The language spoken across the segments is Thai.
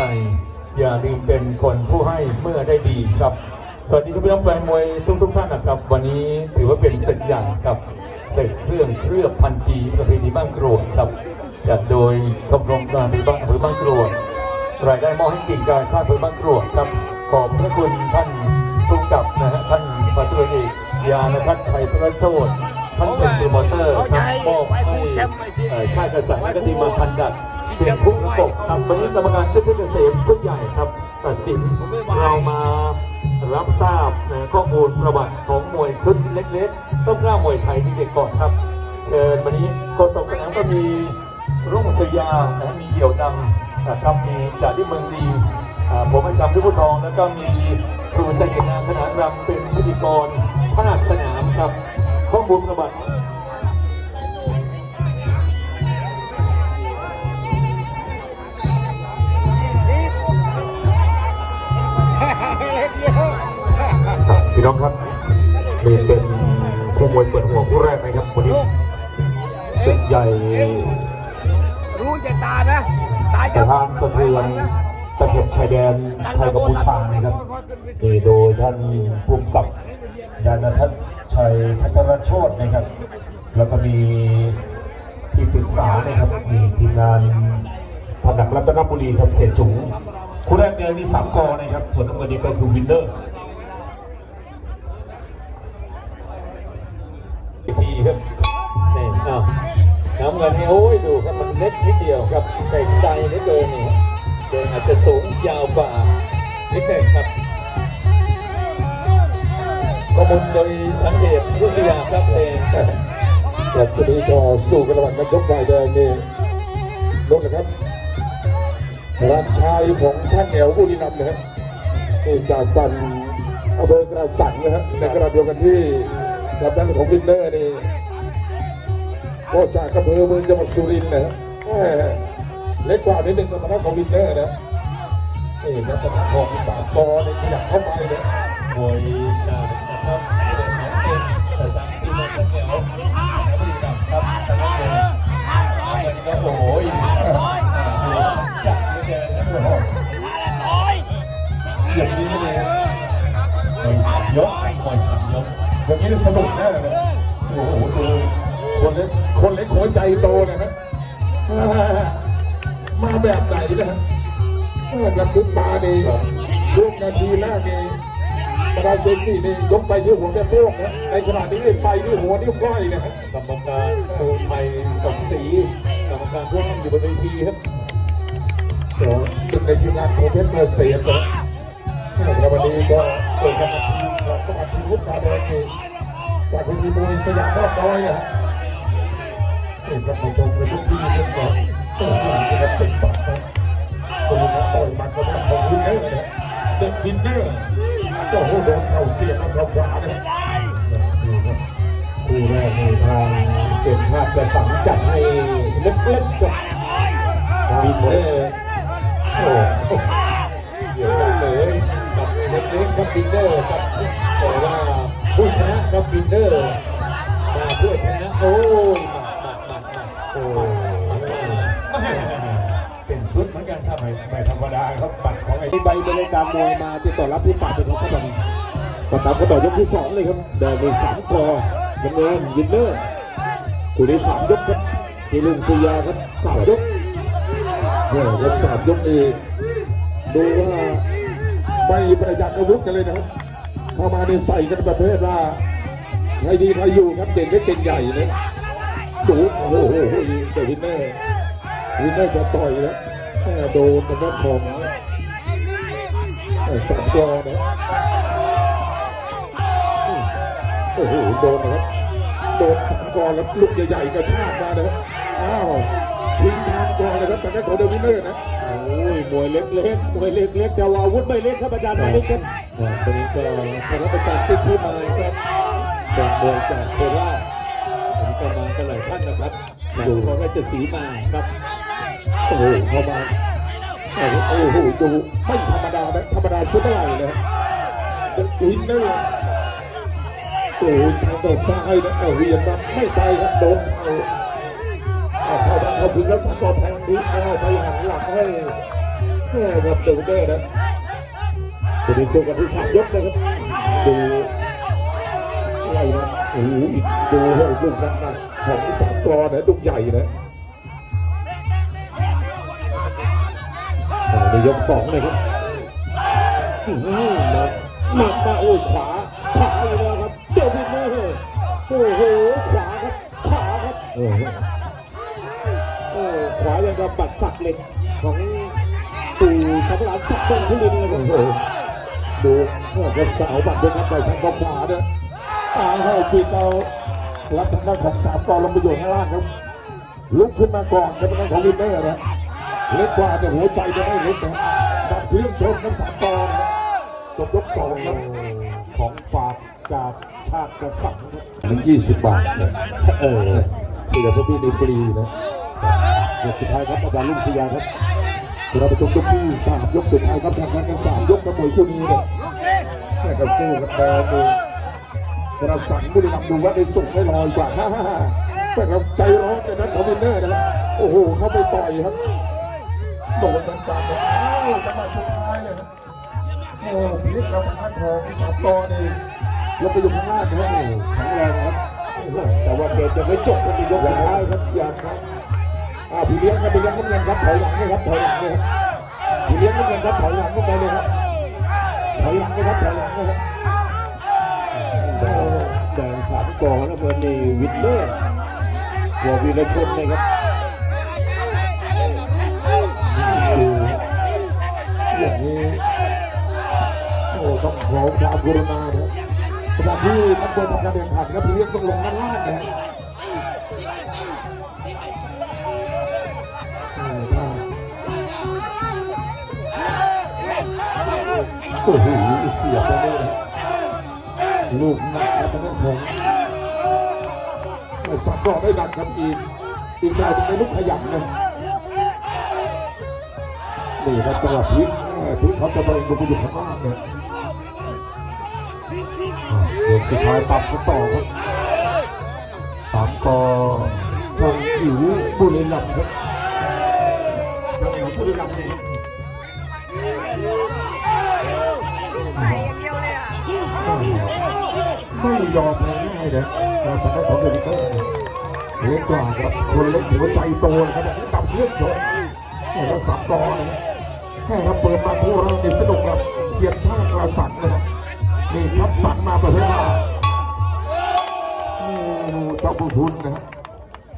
ใจ อย่าลืมเป็นคนผู้ให้เมื่อได้ดีครับ สวัสดีครับพี่น้องแฟนมวยทุกทุกท่านนะครับ วันนี้ถือว่าเป็นศึกใหญ่ครับศึกเครื่องเคลือบพันปีประเพณีบ้านกรวดครับจัดโดยชมรมการบ้านอำเภอบ้านกรวดรายได้มอบให้กิ่งการชาติอำเภอบ้านกรวดครับขอบพระคุณท่านผู้กกับนะฮะท่านพัตรวจเอกยานทัศน์ไทยพระโชตท่านเป็นโปรโมเตอร์ครับมอบให้ชาติกษัตริย์และก็ทีมมาพันดัด เป็นผู้ประกบครับวันนี้กรรมการชุดเพชรเกษมชุดใหญ่ครับตัดสินเรามารับทราบข้อมูลประวัติของมวยชุดเล็กๆต้นกล้ามวยไทยที่เด็กก่อนครับ เชิญวันนี้โฆษกสนามก็มีรุ่งสยามนะมีเหี่ยวดำนะครับมีจ่าที่เมืองดีอ่าผมประจำที่ผู้ทองแล้วก็มีครูชัยเกียรตินามขนานรำเป็นพิธีกรภาคสนามครับข้อมูลประวัติ พี่น้องครับนี่เป็นคู่มวยเปิดหัวคู่แรกนะครับวันนี้ศึกใหญ่รู้จะตานะตายสถานสะเทือนตะเข็บชายแดนไทยกัมพูชานะครับนี่โดยท่านผู้กำกับยานทัศน์ชัยพัทรโชตนะครับ แล้วก็มีที่ปรึกษานะครับมีทีมงานผนักรัตนบุรีครับเสียจุ๋งคู่แรกเนี่ยมีสามกอนะครับ ส่วนน้ำเงินนี่ก็คือวินเนอร์ อีก ทีครับนี่อ้าวน้ำเงินนี่โอ้ยดูครับมันเล็กนิดเดียวครับแต่ใจเหลือเกินนี่เดินอาจจะสูงยาวกว่านิดหนึ่งครับข้อมูลโดยสังเกตรุ่งสุริยาครับเองแต่ตัวนี้ก็สู้กันระหว่างนักยกฝ่ายแดงนี่ลงนะครับรักชายของช่างเหนียวบุรีรัมย์นะครับนี่จากฟันอำเภอกระสังนะครับในกระเดียวกันที่ กับด้านของวินเนอร์นี่ก็จากอำเภอเมืองจังหวัดสุรินทร์นะเล็กกว่านิดนึงสมรรถของวินเนอร์นะนี่นักตะของสามกอนี่ขยับเข้าไปเลยมวยจาก นี้สนุกแน่เลยนะโอ้โหดูคนเล็กคนเล็กหัวใจโตนะฮะอ่ามาแบบไหนนะฮะเออกระพุ้มานี่ช่วงนาทีแรกนี่ประดาเจนนี่นี่ยกไปที่หัวแม่โป้งนะในขณะนี้ไปที่หัวนิ้วก้อยนะฮะกรรมการตูนไทยสมศรีกรรมการร่วมอยู่บนเวทีครับโอ้ตึงในทีมงานโคเพชรเกษมนะแล้ววันนี้ก็เกิดการทีมของสมัครทีมวุฒิการแดงนี่ จากคุณมีมวยสยามนอกน้อยนะฮะนี่ครับมาชมในทุกที่กันก่อนโอ้โหนะครับติดต่อนะคนนี้ต่อยมันก็ต้องของวินเนอร์นะเด็กวินเนอร์โอ้โหโดนเข่าเสียบแล้วเขาขวานะดูครับคู่แรกในทางเก่งชาติจะสั่งจัดให้เล็กๆกับวินเนอร์โอ้โหเดี๋ยวกันเลยกับเล็กๆครับวินเนอร์ครับ ชนะกับวินเนอร์มาเพื่อชนะโอ้ยโอ้เป็นชุดเหมือนกันครับไม่ไม่ธรรมดาครับบัตรของไอ้ใบบริการมวยมาติดต่อรับที่ฝากเป็นของขนมก็ตามก็ต่อยกที่สองเลยครับเดินไปสามกอยังเงินวินเนอร์คู่นี้สามยกครับที่ลุงสุยาครับสามยกเนี่ยแล้วสามยกนี่ดูว่าไม่ประหยัดอาวุธกันเลยนะครับ เข้ามาในใส่กันประเภทว่าใครดีใครอยู่ครับเด่นเล็เก่งใหญ่เลยดูโอ้โหแต่วินเนอร์วินเนอร์จะต่อยแล้วแม่โดนทางด้านของสามกอนะโอ้โหโดนนะครับโดนสามกอแล้วลูกใหญ่ๆกระชากมานะครับอ้าวทิ้งทางกอเลยครับแต่ก็ของเดวินเนอร์นะโอ้ยมวยเล็กๆมวยเล็กๆแต่ว่าอาวุธไม่เล็กครับอาจารย์มาเล็กครับ ตอนนี้ก็คณะประการที่ที่มาครับเป็นมวยจากโคราชผมก็มากันหลายท่านนะครับอยู่ของราชสีมาครับโอ้โหเข้ามาโอ้โหดูไม่ธรรมดานะธรรมดาชุดเท่าไหร่นะวินเนอร์โอ้ยทางโดดซ้ายนะเอาเรียนมาไม่ไปครับโดนเอาเข้ามาเข้าถึงแล้วสังกอแทงดีเอาไปหันหลังให้แม่ครับเดวิดเดอร์นะ จะเป็นสู้กันที่สามยกนะครับดูไล่นะโอ้โหดูเฮ้ยลูกนั้นนะของสามกรนะลูกใหญ่นะอ่าในยกสองเลยครับมามามาโอ้ยขวาขวาเลยนะครับเดวิดเดอร์โอ้โหขวาครับขวาครับโอ้โหขวายังกับบัตรสักเหล็กของตู่สัมรานสักดิ์เมืองสุรินเลยครับ ดูเมื่อกับสาวบัตรด้วยครับไปทางด้านขวาเนี่ยตาให้ปีกเอารับทางด้านของสามกอลงไปอยู่ข้างล่างครับ ลุกขึ้นมาก่อนจะเป็นทางของวินเนอร์นะเล็กกว่าแต่หัวใจจะไม่เล็กนะดับเครื่องชนทั้งสามกอนะจบยกสองครับของฝากจากชาติกษัตริย์หนึ่งยี่สิบบาทนะเออที่เดี๋ยวพวกพี่ในฟรีนะยกสุดท้ายครับอาจารย์ลุงศิยาครับ เราไปชมยกที่สามยกสุดท้ายครับแข่งขันกันสามยกกับมวยคู่นี้เนี่ยแข่งกันสู้กันแดงดูกระสันบุรีรัมย์ดูว่าได้สุกได้ลอยกว่าฮ่าฮ่าฮ่าแต่เราใจร้อนแต่นั้นคอมมินเนอร์นะครับโอ้โหเข้าไปต่อยครับโดนจังจังเลยอ้าวจังหวะสุดท้ายเลยครับโอ้พิลิปเราพันทองสามตอนี่ลงไปอยู่ข้างล่างเลยแข็งแรงครับแต่ว่าเกมจะไม่จบกันในยกสุดท้ายครับอย่างครับ อ่าพี่เลี้ยงครับพี่เลี้ยงน้ำเงินครับถอยหลังเลยครับถอยหลังเลยครับพี่เลี้ยงน้ำเงินครับถอยหลังลงไปเลยครับถอยหลังเลยครับถอยหลังเลยครับแดงสามกอแล้วเบอร์นี่วินเนอร์หัววีรชนนะครับอย่างนี้โอ้ต้องขอความกรุณานะขณะที่นักบอลทำการแข่งขันครับพี่เลี้ยงต้องลงด้านล่างนะโอ้โหเสียบไปเลยลูกหนักครับทางด้านของแต่สับกรอได้ดันครับอีกอีกดาวเป็นลูกขยันนะนี่ครับจังหวะพลิกพลิกเขาจะไปลงไปอยู่ข้างล่างเนี่ยอ่าเดี๋ยวสุดท้ายตับกันต่อครับสามกอทางอิ๋วบุรีรัมย์ครับทางอิ๋วบุรีรัมย์ ไม่ยอมแพ้ง่ายนะเราสามารถของเดวิเตอร์เล็กกว่าครับคนเล็กหัวใจโตนะครับแบบนี้ดับเครื่องชนแค่เราสามกอนะแค่เราเปิดมาคู่เราในสนุกกับเสียดชาติกระสันนะครับนี่คัดสันมาประเทว่าเจ้าบุญทุนนะครับ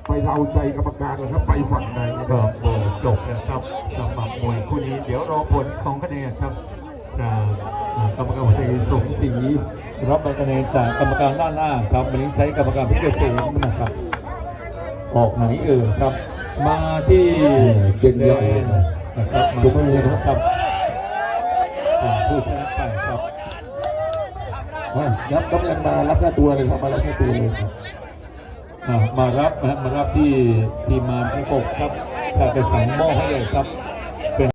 ไปเราใจกรรมการนะครับ ไปฝั่งในคก็รับจบนะครับสำหรับมวยคู่นี้ เดี๋ยวรอผลของคะแนนครับ จากกรรมการหัวใจสงศรีรับใบคะแนนจากกรรมการด้านหน้าครับวันนี้ใช้กรรมการพิเศษนะครับออกไหนเอ่ยครับ มาที่เก่งใหญ่นะครับจุ๊บมือนะครับผู้ชนะไปครับอะยับกำลังมารับแค่ตัวเลยครับมารับแค่ตัวเลยครับมารับนะมารับที่ทีมมารประกบครับชาติสังมอให้เลยครับ